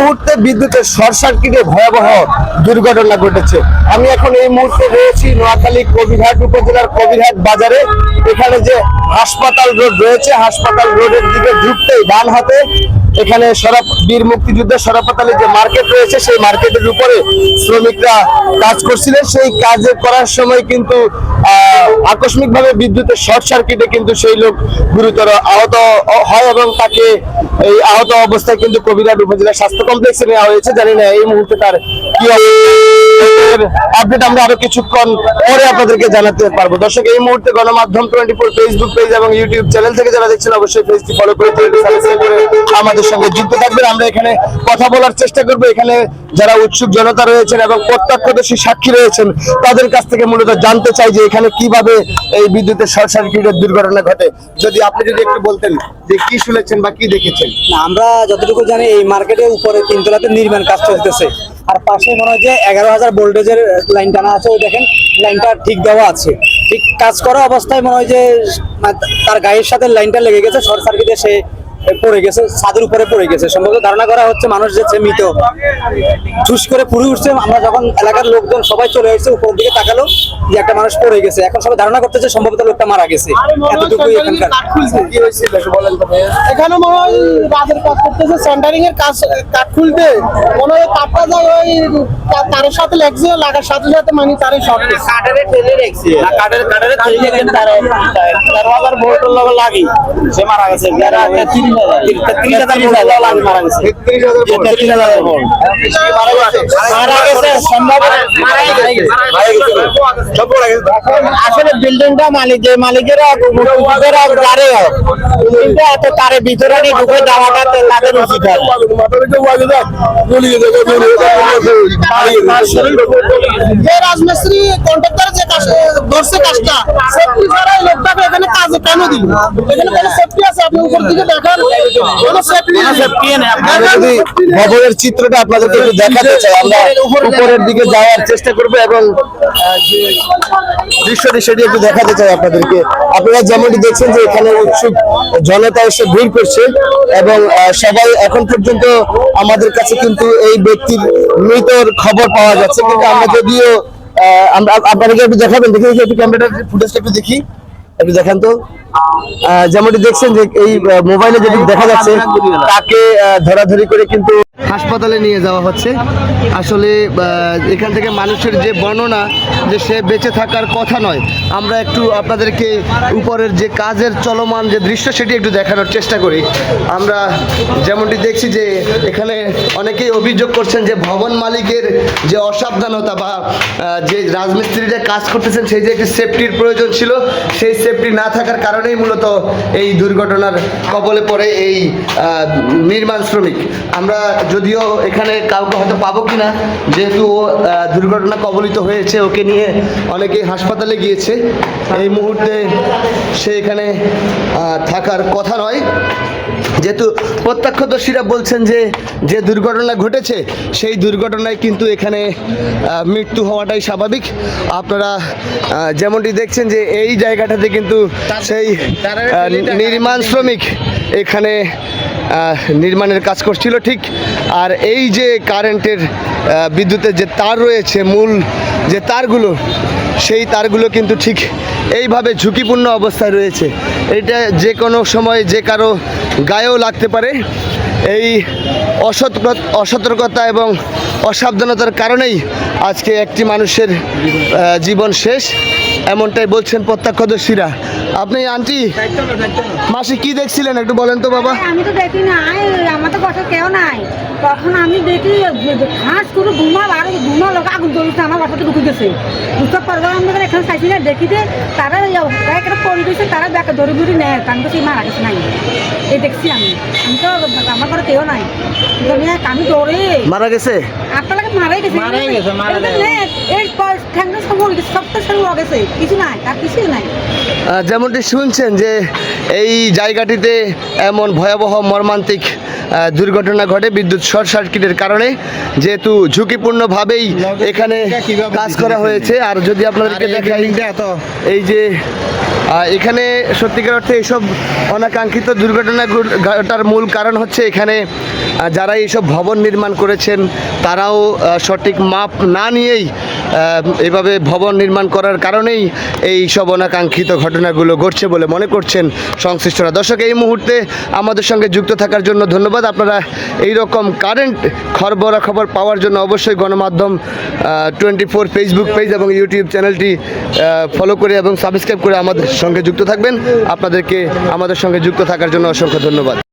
মুহূর্তে বিদ্যুতের শর্ট সার্কিটে ভয়াবহ দুর্ঘটনা ঘটেছে। আমি এখন এই মুহূর্তে রয়েছি নোয়াখালী কবিরহাট উপজেলার কবিরহাট বাজারে। এখানে যে হাসপাতাল রোড রয়েছে, হাসপাতাল রোডের দিকে ঢুকতেই ডান হাতে এখানে সরাপ বীর মুক্তিযুদ্ধের সরাপাতালে যে মার্কেট রয়েছে, সেই মার্কেটের উপরে শ্রমিকরা কাজ করছিলেন। সেই কাজে করার সময় কিন্তু আকস্মিকভাবে বিদ্যুতের শর্ট সার্কিটে কিন্তু সেই লোক গুরুতর আহত হয় এবং তাকে এই আহত অবস্থায় কিন্তু কবিরাট উপজেলা স্বাস্থ্য কমপ্লেক্সে নেওয়া হয়েছে। জানি না এই মুহূর্তে তার কি আপডেট আমরা আরও কিছুক্ষণ পরে আপনাদেরকে জানাতে পারব। দর্শক, এই মুহূর্তে Gonomadhyom twenty four Facebook page এবং ইউটিউব চ্যানেল থেকে যারা দেখছেন, অবশ্যই ফলো করে আমাদের সঙ্গে যুক্ত থাকবেন। আমরা এখানে কথা বলার চেষ্টা এখানে যারা উৎসুক জনতা রয়েছেন এবং প্রত্যক্ষদর্শী সাক্ষী রয়েছেন, তাদের কাছ থেকে মূলত জানতে চাই যে এখানে কীভাবে এই বিদ্যুতের শর্ট সার্কিটের দুর্ঘটনা ঘটে। যদি আপনি যদি একটু বলতেন যে কি শুনেছেন বা কি দেখেছেন। আমরা যতটুকু জানি, এই মার্কেটের উপরে তিনতলাতে নির্মাণ কাজ চলতেছে। আর পাশে মনে হয় যে এগারো হাজার ভোল্টেজের লাইন টানা আছে, ওই দেখেন লাইনটা ঠিক দেওয়া আছে। ঠিক কাজ করা অবস্থায় মনে হয় যে, তার গায়ের সাথে লাইনটা লেগে গেছে শর্ট সার্কিটে সে পড়ে গেছে ছাদের উপরে পড়ে গেছে। সম্ভবত ধারণা করা হচ্ছে মানুষ যে সে মৃত। ঠুস করে পুড়ে উঠছে। আমরা যখন এলাকার লোকজন সবাই চলে এসেছে উপরের দিকে তাকালো যে একটা মানুষ পড়ে গেছে। এখন সবাই ধারণা করতেছে সম্ভবত লোকটা মারা গেছে। এতটুকুই এখানকার। এখানে মনে হয় রাজের কাজ করতেছে সেন্টারিং এর কাজ কাঠ খুলতে মনে হয় কাঠটা যায় ওই তারের সাথে লাগছে লাগার সাথে সাথে মানে তারে শর্ট কাটারে ঠেলে রেখেছে কাটারে কাটারে ঠেলে রেখে তার তেরো হাজার ভোল্টের লগে লাগি। সে মারা গেছে। তেরো আসলে বিল্ডিংটা মালিক যে মালিকেরা হোক বিল্ডিংটা এত তারে ভিতরে ঢুকে দেওয়াটা তাদের উচিত যে রাজমিস্ত্রি কন্ট্রাক্টর যে কাজ ধরছে কাজটা সেফটি ছাড়া এই লোকটাকে এখানে কাজে কেন দিল এখানে কোনো সেফটি আছে? আপনি উপর দিকে দেখেন। কোনো সেফটি আমরা যদি ভবনের চিত্রটা আপনাদেরকে একটু দেখাতে চাই আমরা উপরের দিকে যাওয়ার চেষ্টা করব এবং যে দৃশ্যটি সেটি একটু দেখাতে চাই আপনাদেরকে। আপনারা যেমনটি দেখছেন যে এখানে উৎসুক জনতা এসে ভিড় করছে এবং সবাই এখন পর্যন্ত আমাদের কাছে কিন্তু এই ব্যক্তির মৃতর খবর পাওয়া যাচ্ছে। কিন্তু আমরা যদিও আমরা আপনাদেরকে একটু দেখাবেন দেখি দেখি একটু ক্যামেরাটার ফুটেজটা একটু দেখি। একটু দেখেন তো। যেমনটি দেখছেন যে এই মোবাইলে যেটি দেখা যাচ্ছে, তাকে ধরাধরি করে কিন্তু হাসপাতালে নিয়ে যাওয়া হচ্ছে। আসলে এখান থেকে মানুষের যে বর্ণনা, যে সে বেঁচে থাকার কথা নয়, আমরা একটু আপনাদেরকে উপরের যে কাজের চলমান যে দৃশ্য, সেটি একটু দেখানোর চেষ্টা করি। আমরা যেমনটি দেখছি যে, এখানে অনেকেই অভিযোগ করছেন যে, ভবন মালিকের যে অসাবধানতা বা যে রাজমিস্ত্রিরা কাজ করতেছেন, সেই যে একটি সেফটির প্রয়োজন ছিল, সেই সেফটি না থাকার কারণেই মূলত এই দুর্ঘটনার কবলে পড়ে এই নির্মাণ শ্রমিক। আমরা যদিও এখানে কাউকে হয়তো পাবো কিনা যেহেতু ও দুর্ঘটনা কবলিত হয়েছে ওকে নিয়ে অনেকেই হাসপাতালে গিয়েছে। এই মুহূর্তে সে এখানে থাকার কথা নয়। যেহেতু প্রত্যক্ষদর্শীরা বলছেন যে যে দুর্ঘটনা ঘটেছে সেই দুর্ঘটনায় কিন্তু এখানে মৃত্যু হওয়াটাই স্বাভাবিক। আপনারা যেমনটি দেখছেন যে এই জায়গাটাতে কিন্তু সেই নির্মাণ শ্রমিক এখানে নির্মাণের কাজ করছিল ঠিক। আর এই যে কারেন্টের বিদ্যুতের যে তার রয়েছে, মূল যে তারগুলো, সেই তারগুলো কিন্তু ঠিক এইভাবে ঝুঁকিপূর্ণ অবস্থায় রয়েছে। এটা যে কোনো সময় যে কারও গায়েও লাগতে পারে। এই অসতর্ক অসতর্কতা এবং অসাবধানতার কারণেই আজকে একটি মানুষের জীবন শেষ। এমনটাই বলছেন প্রত্যক্ষদর্শীরা। আপনি আন্টি মাসি কি দেখছিলেন একটু বলেন তো বাবা। আমি তো দেখি নাই আমার তো বাসা কেউ নাই। তখন আমি দেখি ঘাস করে ধুমা আর ধুমা লোক আগুন জ্বলছে আমার বাসাতে ঢুকে গেছে। বুঝতে পারব আমি এখানে চাইছি না দেখি যে তারা একটা পরি গেছে তারা ব্যাকে ধরে ধরে নেয় কারণ তো সেই মারা গেছে নাই। এই দেখছি আমি। আমি তো আমার ঘরে কেউ নাই। আমি দৌড়ে। মারা গেছে? আপনার মারাই গেছে মারাই গেছে, মারা গেছে। ঠ্যাংটা সব গেছে সব তো সব গেছে কিছু নাই আর কিছুই নাই। যেমনটি শুনছেন যে এই জায়গাটিতে এমন ভয়াবহ মর্মান্তিক দুর্ঘটনা ঘটে বিদ্যুৎ শর্ট সার্কিটের কারণে যেহেতু ঝুঁকিপূর্ণভাবেই এখানে কাজ করা হয়েছে। আর যদি আপনাদেরকে দেখাই এই যে এখানে সত্যিকার অর্থে এইসব অনাকাঙ্ক্ষিত দুর্ঘটনা ঘটার মূল কারণ হচ্ছে এখানে যারা এইসব ভবন নির্মাণ করেছেন, তারাও সঠিক মাপ না নিয়েই এভাবে ভবন নির্মাণ করার কারণেই এই সব অনাকাঙ্ক্ষিত ঘটনাগুলো ঘটছে বলে মনে করছেন সংশ্লিষ্টরা। দর্শক, এই মুহূর্তে আমাদের সঙ্গে যুক্ত থাকার জন্য ধন্যবাদ। আপনারা এই রকম কারেন্ট খরবরা খবর পাওয়ার জন্য অবশ্যই Gonomadhyom twenty four Facebook page এবং ইউটিউব চ্যানেলটি ফলো করে এবং সাবস্ক্রাইব করে আমাদের সঙ্গে যুক্ত থাকবেন। আপনাদেরকে আমাদের সঙ্গে যুক্ত থাকার জন্য অসংখ্য ধন্যবাদ।